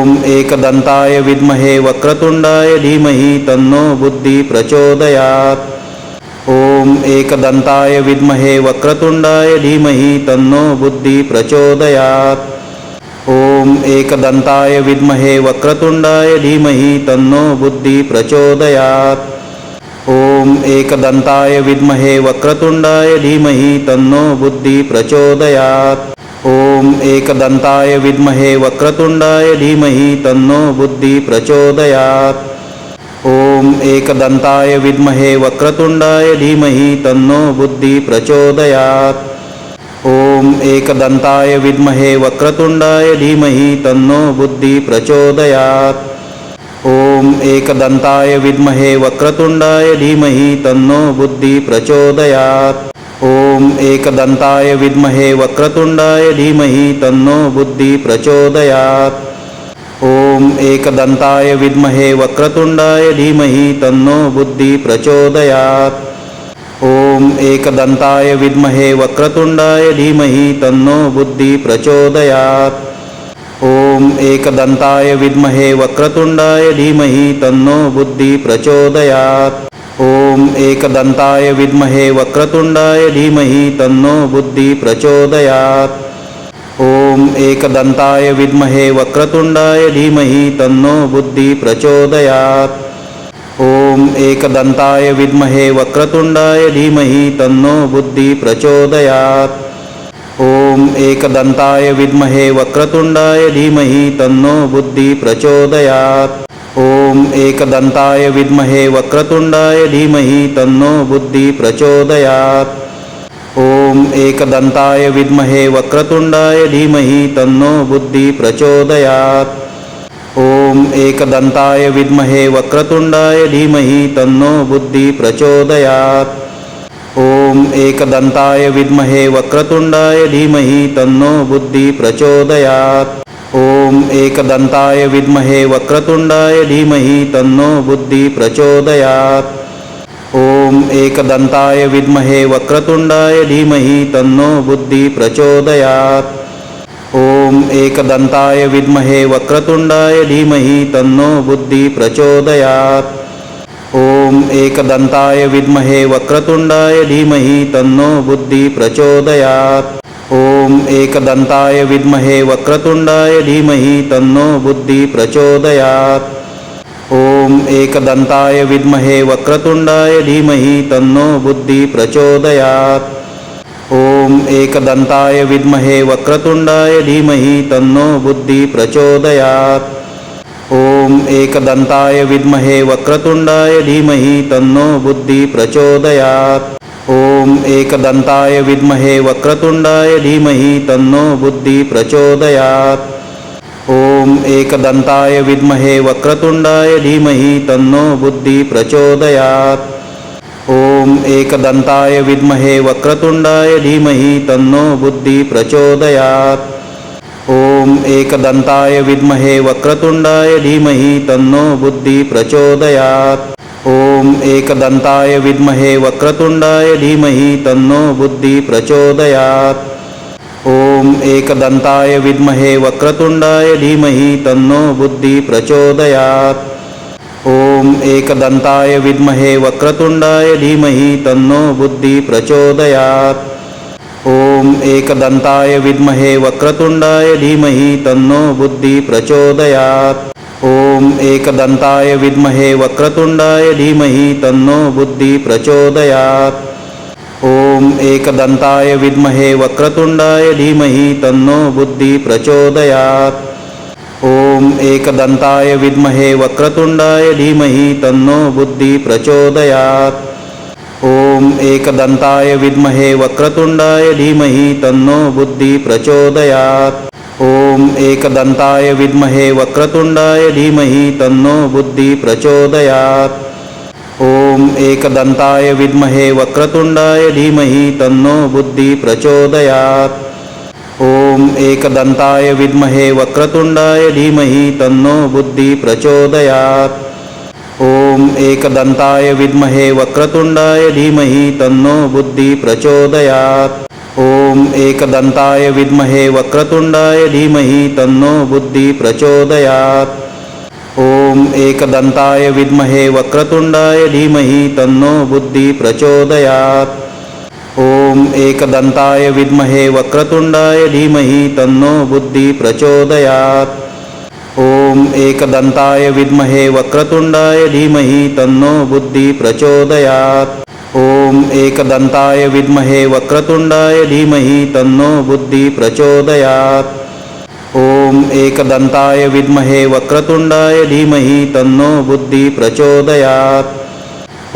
ॐ एकदन्ताय विद्महे वक्रतुण्डाय धीमहि तन्नो बुद्धिः प्रचोदयात्। ॐ एकदन्ताय विद्महे वक्रतुण्डाय धीमहि तन्नो बुद्धिः प्रचोदयात्। ॐ एकदन्ताय विद्महे वक्रतुण्डाय धीमहि तन्नो बुद्धिः प्रचोदयात्। ॐ एकदन्ताय विद्महे वक्रतुण्डाय धीमहि तन्नो बुद्धिः प्रचोदयात्। ॐ एकदन्ताय विद्महे वक्रतुण्डाय धीमहि तन्नो बुद्धी प्रचोदयात्। ॐ एकदन्ताय विद्महे वक्रतुण्डाय धीमहि तन्नो बुद्धी प्रचोदयात्। ॐ एकदन्ताय विद्महे वक्रतुण्डाय धीमहि तन्नो बुद्धी प्रचोदयात्। ॐ एकदन्ताय विद्महे वक्रतुण्डाय धीमहि तन्नो बुद्धि प्रचोदयात्। ॐ एकदन्ताय विद्महे वक्रतुण्डाय धीमहि तन्नो बुद्धी प्रचोदयात्। ॐ एकदन्ताय विद्महे वक्रतुण्डाय धीमहि तन्नो बुद्धी प्रचोदयात्। ॐ एकदन्ताय विद्महे वक्रतुण्डाय धीमहि तन्नो बुद्धी प्रचोदयात्। ॐ एकदन्ताय विद्महे वक्रतुण्डाय धीमहि तन्नो बुद्धी प्रचोदयात्। ॐ एकदन्ताय विद्महे वक्रतुण्डाय धीमहि तन्नो बुद्धि प्रचोदयात्। ॐ एकदन्ताय विद्महे वक्रतुण्डाय धीमहि तन्नो बुद्धि प्रचोदयात्। ॐ एकदन्ताय विद्महे वक्रतुण्डाय धीमहि तन्नो बुद्धि प्रचोदयात्। ॐ एकदन्ताय विद्महे वक्रतुण्डाय धीमहि तन्नो बुद्धि प्रचोदयात्। ॐ एकदन्ताय विद्महे वक्रतुण्डाय धीमहि तन्नो बुद्धि प्रचोदयात्। ॐ एकदन्ताय विद्महे वक्रतुण्डाय धीमहि तन्नो बुद्धि प्रचोदयात्। ॐ एकदन्ताय विद्महे वक्रतुण्डाय धीमहि तन्नो बुद्धि प्रचोदयात्। ॐ एकदन्ताय विद्महे वक्रतुण्डाय धीमहि तन्नो बुद्धि प्रचोदयात्। ओम एकदन्ताय विद्महे वक्रतुण्डाय धीमहि तन्नो बुद्धी प्रचोदयात्। ॐ एकदन्ताय विद्महे वक्रतुण्डाय धीमहि तन्नो बुद्धी प्रचोदयात्। ॐ एकदन्ताय विद्महे वक्रतुण्डाय धीमहि तन्नो बुद्धी प्रचोदयात्। ॐ एकदन्ताय विद्महे वक्रतुण्डाय धीमहि तन्नो बुद्धी प्रचोदयात्। ॐ एकदन्ताय विद्महे वक्रतुण्डाय धीमहि तन्नो बुद्धी प्रचोदयात्। ॐ एकदन्ताय विद्महे वक्रतुण्डाय धीमहि तन्नो बुद्धी प्रचोदयात्। ॐ एकदन्ताय विद्महे वक्रतुण्डाय धीमहि तन्नो बुद्धी प्रचोदयात्। ॐ एकदन्ताय विद्महे वक्रतुण्डाय धीमहि तन्नो बुद्धी प्रचोदयात्। ॐ एकदन्ताय विद्महे वक्रतुण्डाय धीमहि तन्नो बुद्धिः प्रचोदयात्। ॐ एकदन्ताय विद्महे वक्रतुण्डाय धीमहि तन्नो बुद्धिः प्रचोदयात्। ॐ एकदन्ताय विद्महे वक्रतुण्डाय धीमहि तन्नो बुद्धिः प्रचोदयात्। ॐ एकदन्ताय विद्महे वक्रतुण्डाय धीमहि तन्नो बुद्धिः प्रचोदयात्। ॐ एकदन्ताय विद्महे वक्रतुण्डाय धीमहि तन्नो बुद्धि प्रचोदयात्। ॐ एकदन्ताय विद्महे वक्रतुण्डाय धीमहि तन्नो बुद्धि प्रचोदयात्। ॐ एकदन्ताय विद्महे वक्रतुण्डाय धीमहि तन्नो बुद्धि प्रचोदयात्। ॐ एकदन्ताय विद्महे वक्रतुण्डाय धीमहि तन्नो बुद्धि प्रचोदयात्। ॐ एकदन्ताय विद्महे वक्रतुण्डाय धीमहि तन्नो बुद्धी प्रचोदयात्। ॐ एकदन्ताय विद्महे वक्रतुण्डाय धीमहि तन्नो बुद्धी प्रचोदयात्। ॐ एकदन्ताय विद्महे वक्रतुण्डाय धीमहि तन्नो बुद्धी प्रचोदयात्। ॐ एकदन्ताय विद्महे वक्रतुण्डाय धीमहि तन्नो बुद्धि प्रचोदयात्। ॐ एकदन्ताय विद्महे वक्रतुण्डाय धीमहि तन्नो बुद्धी प्रचोदयात्। ॐ एकदन्ताय विद्महे वक्रतुण्डाय धीमहि तन्नो बुद्धी प्रचोदयात्। ॐ एकदन्ताय विद्महे वक्रतुण्डाय धीमहि तन्नो बुद्धी प्रचोदयात्। ॐ एकदन्ताय विद्महे वक्रतुण्डाय धीमहि तन्नो बुद्धी प्रचोदयात्। ॐ एकदन्ताय विद्महे वक्रतुण्डाय धीमहि तन्नो बुद्धिः प्रचोदयात्। ॐ एकदन्ताय विद्महे वक्रतुण्डाय धीमहि तन्नो बुद्धिः प्रचोदयात्। ॐ एकदन्ताय विद्महे वक्रतुण्डाय धीमहि तन्नो बुद्धिः प्रचोदयात्। ॐ एकदन्ताय विद्महे वक्रतुण्डाय धीमहि तन्नो बुद्धिः प्रचोदयात्। ॐ एकदन्ताय विद्महे वक्रतुण्डाय धीमहि तन्नो बुद्धिः प्रचोदयात्। ॐ एकदन्ताय विद्महे वक्रतुण्डाय धीमहि तन्नो बुद्धिः प्रचोदयात्।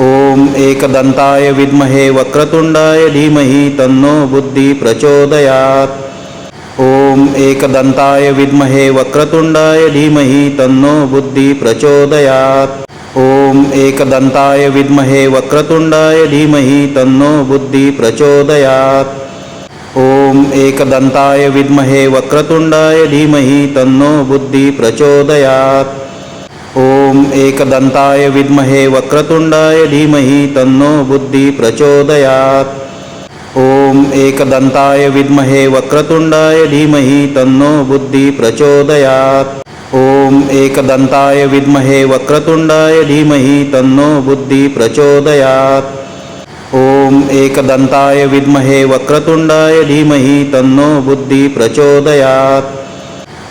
ॐ एकदन्ताय विद्महे वक्रतुण्डाय धीमहि तन्नो बुद्धिः प्रचोदयात्। ॐ एकदन्ताय विद्महे वक्रतुण्डाय धीमहि तन्नो बुद्धिः प्रचोदयात्। ॐ एकदन्ताय विद्महे वक्रतुण्डाय धीमहि तन्नो बुद्धिः प्रचोदयात्। ॐ एकदन्ताय विद्महे वक्रतुण्डाय धीमहि तन्नो बुद्धिः प्रचोदयात्। ॐ एकदन्ताय विद्महे वक्रतुण्डाय धीमहि तन्नो बुद्धिः प्रचोदयात्। ॐ एकदन्ताय विद्महे वक्रतुण्डाय धीमहि तन्नो बुद्धिः प्रचोदयात्। ॐ एकदन्ताय विद्महे वक्रतुण्डाय धीमहि तन्नो बुद्धिः प्रचोदयात्। ॐ एकदन्ताय विद्महे वक्रतुण्डाय धीमहि तन्नो बुद्धिः प्रचोदयात्।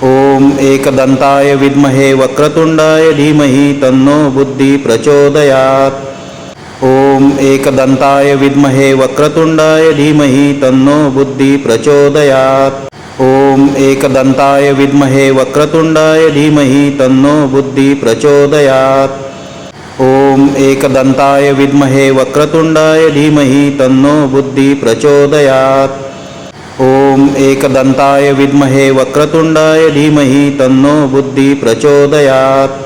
ॐ एकदन्ताय विद्महे वक्रतुण्डाय धीमहि तन्नो बुद्धिः प्रचोदयात्। ॐ एकदन्ताय विद्महे वक्रतुण्डाय धीमहि तन्नो बुद्धिः प्रचोदयात्। ॐ एकदन्ताय विद्महे वक्रतुण्डाय धीमहि तन्नो बुद्धिः प्रचोदयात्। ॐ एकदन्ताय विद्महे वक्रतुण्डाय धीमहि तन्नो बुद्धिः प्रचोदयात्। ॐ एकदन्ताय विद्महे वक्रतुण्डाय धीमहि तन्नो बुद्धिः प्रचोदयात्।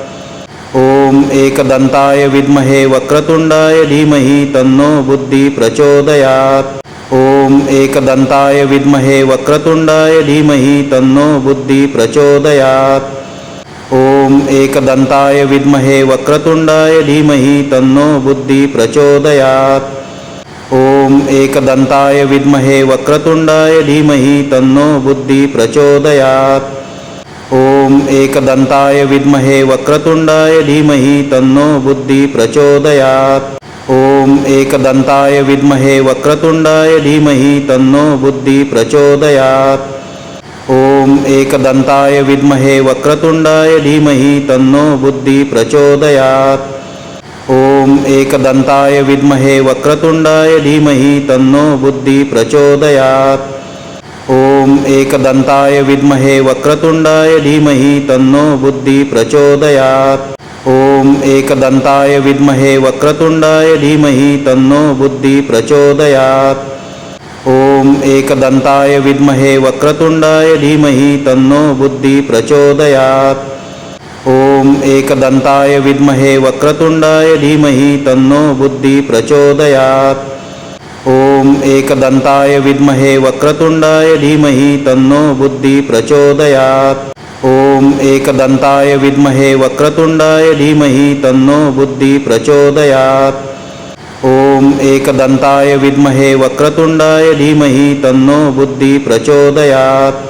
ॐ एकदन्ताय विद्महे वक्रतुण्डाय धीमहि तन्नो बुद्धिः प्रचोदयात्। ॐ एकदन्ताय विद्महे वक्रतुण्डाय धीमहि तन्नो बुद्धिः प्रचोदयात्। ॐ एकदन्ताय विद्महे वक्रतुण्डाय धीमहि तन्नो बुद्धिः प्रचोदयात्। ॐ एकदन्ताय विद्महे वक्रतुण्डाय धीमहि तन्नो बुद्धिः प्रचोदयात्। ॐ एकदन्ताय विद्महे वक्रतुण्डाय धीमहि तन्नो बुद्धिः प्रचोदयात्। ॐ एकदन्ताय विद्महे वक्रतुण्डाय धीमहि तन्नो बुद्धिः प्रचोदयात्। ॐ एकदन्ताय विद्महे वक्रतुण्डाय धीमहि तन्नो बुद्धिः प्रचोदयात्। ॐ एकदन्ताय विद्महे वक्रतुण्डाय धीमहि तन्नो बुद्धिः प्रचोदयात्। ॐ एकदन्ताय विद्महे वक्रतुण्डाय धीमहि तन्नो बुद्धिः प्रचोदयात्। ॐ एकदन्ताय विद्महे वक्रतुण्डाय धीमहि तन्नो बुद्धिः प्रचोदयात्। ॐ एकदन्ताय विद्महे वक्रतुण्डाय धीमहि तन्नो बुद्धिः प्रचोदयात्। ॐ एकदन्ताय विद्महे वक्रतुण्डाय धीमहि तन्नो बुद्धिः प्रचोदयात्। ॐ एकदन्ताय विद्महे वक्रतुण्डाय धीमहि तन्नो बुद्धिः प्रचोदयात्। ॐ एकदन्ताय विद्महे वक्रतुण्डाय धीमहि तन्नो बुद्धिः प्रचोदयात्। ॐ एकदन्ताय विद्महे वक्रतुण्डाय धीमहि तन्नो बुद्धिः प्रचोदयात्।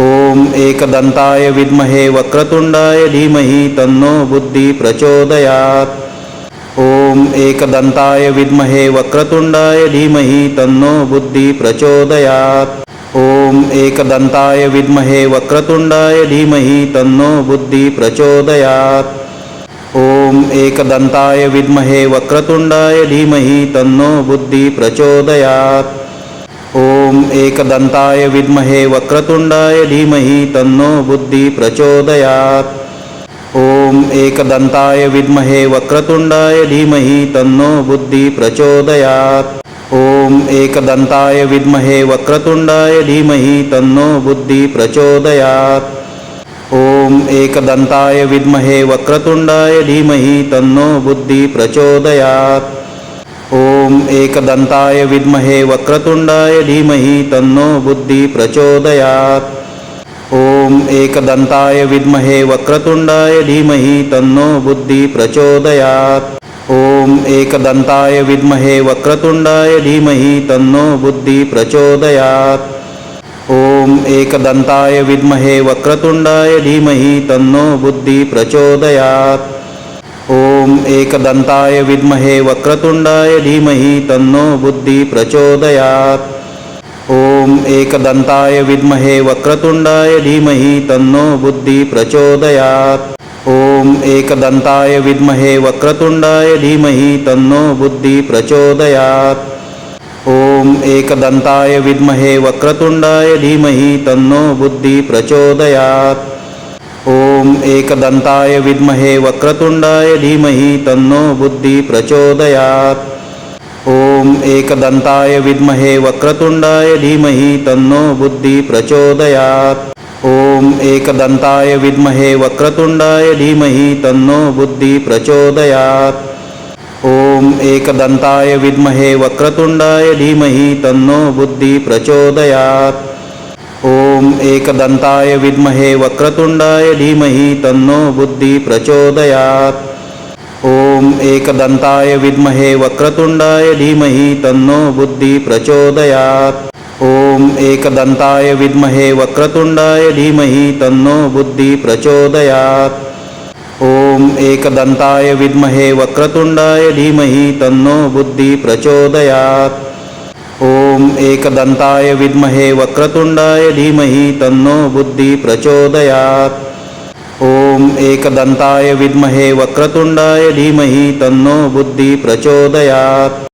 ॐ एकदन्ताय विद्महे वक्रतुण्डाय धीमहि तन्नो बुद्धिः प्रचोदयात्। ॐ एकदन्ताय विद्महे वक्रतुण्डाय धीमहि तन्नो बुद्धिः प्रचोदयात्। ॐ एकदन्ताय विद्महे वक्रतुण्डाय धीमहि तन्नो बुद्धिः प्रचोदयात्। ॐ एकदन्ताय विद्महे वक्रतुण्डाय धीमहि तन्नो बुद्धिः प्रचोदयात्। ॐ एकदन्ताय विद्महे वक्रतुण्डाय धीमहि तन्नो बुद्धिः प्रचोदयात्। ॐ एकदन्ताय विद्महे वक्रतुण्डाय धीमहि तन्नो बुद्धिः प्रचोदयात्। ॐ एकदन्ताय विद्महे वक्रतुण्डाय धीमहि तन्नो बुद्धिः प्रचोदयात्। ॐ एकदन्ताय विद्महे वक्रतुण्डाय धीमहि तन्नो बुद्धिः प्रचोदयात्। ॐ एकदन्ताय विद्महे वक्रतुण्डाय धीमहि तन्नो बुद्धिः प्रचोदयात्। ॐ एकदन्ताय विद्महे वक्रतुण्डाय धीमहि तन्नो बुद्धिः प्रचोदयात्। ॐ एकदन्ताय विद्महे वक्रतुण्डाय धीमहि तन्नो बुद्धिः प्रचोदयात्। ॐ एकदन्ताय विद्महे वक्रतुण्डाय धीमहि तन्नो बुद्धिः प्रचोदयात्। ॐ एकदन्ताय विद्महे वक्रतुण्डाय धीमहि तन्नो बुद्धिः प्रचोदयात्। ॐ एकदन्ताय विद्महे वक्रतुण्डाय धीमहि तन्नो बुद्धिः प्रचोदयात्। ॐ एकदन्ताय विद्महे वक्रतुण्डाय धीमहि तन्नो बुद्धिः प्रचोदयात्। ॐ एकदन्ताय विद्महे वक्रतुण्डाय धीमहि तन्नो बुद्धिः प्रचोदयात्। ॐ एकदन्ताय विद्महे वक्रतुण्डाय धीमहि तन्नो बुद्धिः प्रचोदयात्। ॐ एकदन्ताय विद्महे वक्रतुण्डाय धीमहि तन्नो बुद्धिः प्रचोदयात्। ओम एकदन्ताय विद्महे वक्रतुण्डाय धीमहि तन्नो बुद्धिः प्रचोदयात्। ॐ एकदन्ताय विद्महे वक्रतुण्डाय धीमहि तन्नो बुद्धिः प्रचोदयात्। ॐ एकदन्ताय विद्महे वक्रतुण्डाय धीमहि तन्नो बुद्धिः प्रचोदयात्। ॐ एकदन्ताय विद्महे वक्रतुण्डाय धीमहि तन्नो बुद्धिः प्रचोदयात्। ॐ एकदन्ताय विद्महे वक्रतुण्डाय धीमहि तन्नो बुद्धिः प्रचोदयात्। ॐ एकदन्ताय विद्महे वक्रतुण्डाय धीमहि तन्नो बुद्धिः प्रचोदयात्। ॐ एकदन्ताय विद्महे वक्रतुण्डाय धीमहि तन्नो बुद्धिः प्रचोदयात्। ॐ एकदन्ताय विद्महे वक्रतुण्डाय धीमहि तन्नो बुद्धिः प्रचोदयात्।